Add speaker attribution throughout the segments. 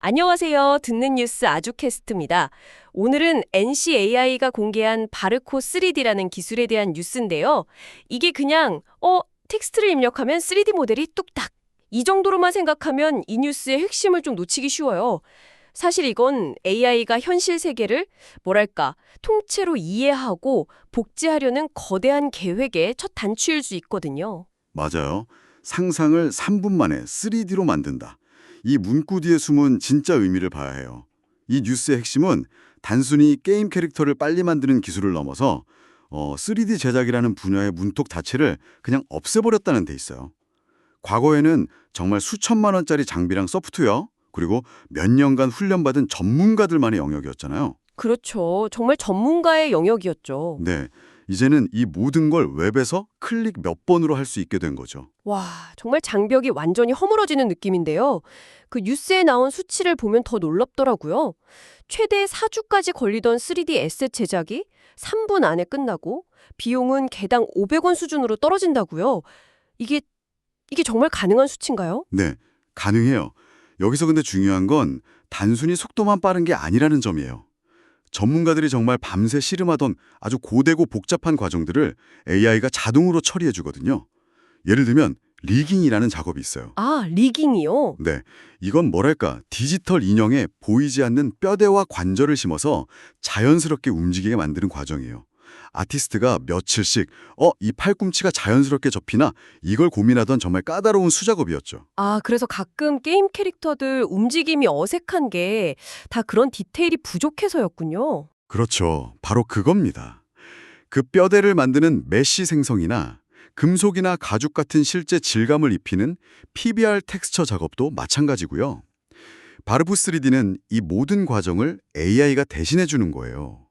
Speaker 1: 안녕하세요. 듣는 뉴스 아주캐스트입니다. 오늘은 NCAI가 공개한 바르코 3D라는 기술에 대한 뉴스인데요. 이게 그냥 어 텍스트를 입력하면 3D 모델이 뚝딱 이 정도로만 생각하면 이 뉴스의 핵심을 좀 놓치기 쉬워요. 사실 이건 AI가 현실 세계를 뭐랄까 통째로 이해하고 복제하려는 거대한 계획의 첫 단추일 수 있거든요.
Speaker 2: 맞아요. 상상을 3분 만에 3D로 만든다. 이 문구 뒤에 숨은 진짜 의미를 봐야 해요. 이 뉴스의 핵심은 단순히 게임 캐릭터를 빨리 만드는 기술을 넘어서 어, 3D 제작이라는 분야의 문턱 자체를 그냥 없애버렸다는 데 있어요. 과거에는 정말 수천만 원짜리 장비랑 소프트웨어 그리고 몇 년간 훈련받은 전문가들만의 영역이었잖아요.
Speaker 1: 그렇죠. 정말 전문가의 영역이었죠.
Speaker 2: 네, 이제는 이 모든 걸 웹에서 클릭 몇 번으로 할 수 있게 된 거죠.
Speaker 1: 와, 정말 장벽이 완전히 허물어지는 느낌인데요. 그 뉴스에 나온 수치를 보면 더 놀랍더라고요. 최대 4주까지 걸리던 3D 에셋 제작이 3분 안에 끝나고 비용은 개당 500원 수준으로 떨어진다고요. 이게 이게 정말 가능한 수치인가요?
Speaker 2: 네, 가능해요. 여기서 근데 중요한 건 단순히 속도만 빠른 게 아니라는 점이에요. 전문가들이 정말 밤새 씨름하던 아주 고되고 복잡한 과정들을 AI가 자동으로 처리해 주거든요. 예를 들면 리깅이라는 작업이 있어요.
Speaker 1: 아, 리깅이요.
Speaker 2: 네, 이건 뭐랄까 디지털 인형에 보이지 않는 뼈대와 관절을 심어서 자연스럽게 움직이게 만드는 과정이에요. 아티스트가 며칠씩 어, 이 팔꿈치가 자연스럽게 접히나 이걸 고민하던 정말 까다로운 수작업이었죠.
Speaker 1: 아, 그래서 가끔 게임 캐릭터들 움직임이 어색한 게 다 그런 디테일이 부족해서였군요.
Speaker 2: 그렇죠. 바로 그겁니다. 그 뼈대를 만드는 메쉬 생성이나 금속이나 가죽 같은 실제 질감을 입히는 PBR 텍스처 작업도 마찬가지고요. 바르프 3D는 이 모든 과정을 AI가 대신해 주는 거예요.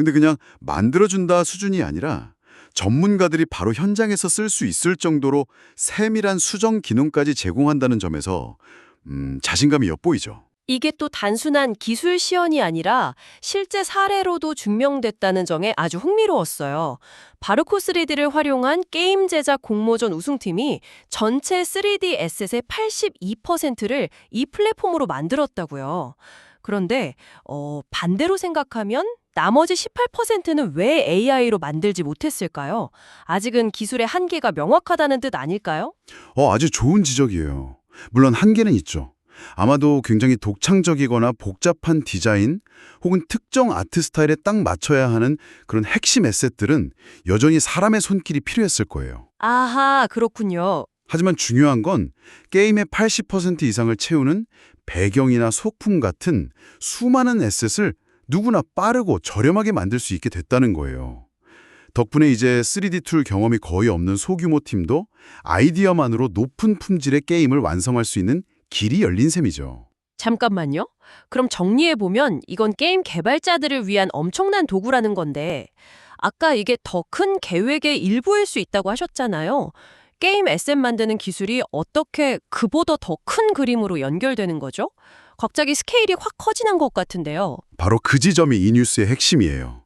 Speaker 2: 근데 그냥 만들어준다 수준이 아니라 전문가들이 바로 현장에서 쓸 수 있을 정도로 세밀한 수정 기능까지 제공한다는 점에서 음, 자신감이 엿보이죠.
Speaker 1: 이게 또 단순한 기술 시연이 아니라 실제 사례로도 증명됐다는 점에 아주 흥미로웠어요. 바르코 3D를 활용한 게임 제작 공모전 우승팀이 전체 3D 에셋의 82%를 이 플랫폼으로 만들었다고요. 그런데 어, 반대로 생각하면 나머지 18%는 왜 AI로 만들지 못했을까요? 아직은 기술의 한계가 명확하다는 뜻 아닐까요?
Speaker 2: 어, 아주 좋은 지적이에요. 물론 한계는 있죠. 아마도 굉장히 독창적이거나 복잡한 디자인 혹은 특정 아트 스타일에 딱 맞춰야 하는 그런 핵심 에셋들은 여전히 사람의 손길이 필요했을 거예요.
Speaker 1: 아하, 그렇군요.
Speaker 2: 하지만 중요한 건 게임의 80% 이상을 채우는 배경이나 소품 같은 수많은 에셋을 누구나 빠르고 저렴하게 만들 수 있게 됐다는 거예요. 덕분에 이제 3D 툴 경험이 거의 없는 소규모 팀도 아이디어만으로 높은 품질의 게임을 완성할 수 있는 길이 열린 셈이죠.
Speaker 1: 잠깐만요. 그럼 정리해보면 이건 게임 개발자들을 위한 엄청난 도구라는 건데 아까 이게 더 큰 계획의 일부일 수 있다고 하셨잖아요. 게임 에셋 만드는 기술이 어떻게 그보다 더 큰 그림으로 연결되는 거죠? 갑자기 스케일이 확 커지는 것 같은데요.
Speaker 2: 바로 그 지점이 이 뉴스의 핵심이에요.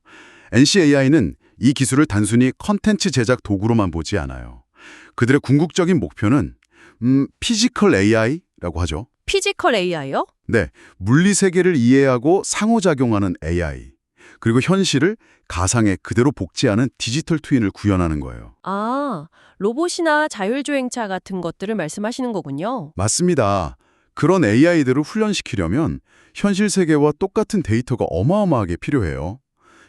Speaker 2: NCAI는 이 기술을 단순히 컨텐츠 제작 도구로만 보지 않아요. 그들의 궁극적인 목표는 음, 피지컬 AI라고 하죠.
Speaker 1: 피지컬 AI요?
Speaker 2: 네, 물리 세계를 이해하고 상호작용하는 AI. 그리고 현실을 가상에 그대로 복제하는 디지털 트윈을 구현하는 거예요.
Speaker 1: 아, 로봇이나 자율주행차 같은 것들을 말씀하시는 거군요.
Speaker 2: 맞습니다. 그런 AI들을 훈련시키려면 현실 세계와 똑같은 데이터가 어마어마하게 필요해요.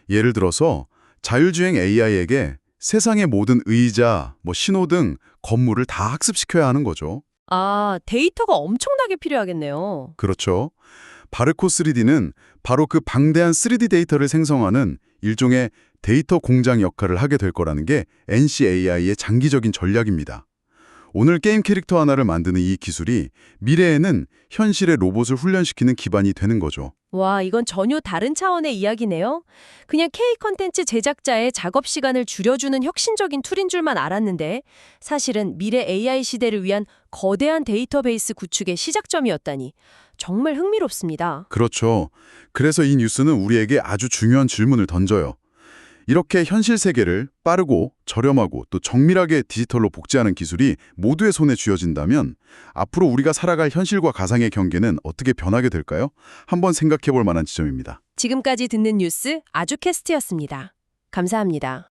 Speaker 2: 예를 들어서 자율주행 AI에게 세상의 모든 의자, 뭐 신호등, 건물을 다 학습시켜야 하는 거죠.
Speaker 1: 아, 데이터가 엄청나게 필요하겠네요.
Speaker 2: 그렇죠. 바르코 3D는 바로 그 방대한 3D 데이터를 생성하는 일종의 데이터 공장 역할을 하게 될 거라는 게 NCAI의 장기적인 전략입니다. 오늘 게임 캐릭터 하나를 만드는 이 기술이 미래에는 현실의 로봇을 훈련시키는 기반이 되는 거죠.
Speaker 1: 와, 이건 전혀 다른 차원의 이야기네요. 그냥 K 컨텐츠 제작자의 작업 시간을 줄여주는 혁신적인 툴인 줄만 알았는데 사실은 미래 AI 시대를 위한 거대한 데이터베이스 구축의 시작점이었다니 정말 흥미롭습니다.
Speaker 2: 그렇죠. 그래서 이 뉴스는 우리에게 아주 중요한 질문을 던져요. 이렇게 현실 세계를 빠르고 저렴하고 또 정밀하게 디지털로 복제하는 기술이 모두의 손에 쥐어진다면 앞으로 우리가 살아갈 현실과 가상의 경계는 어떻게 변하게 될까요? 한번 생각해 볼 만한 지점입니다.
Speaker 1: 지금까지 듣는 뉴스 아주캐스트였습니다. 감사합니다.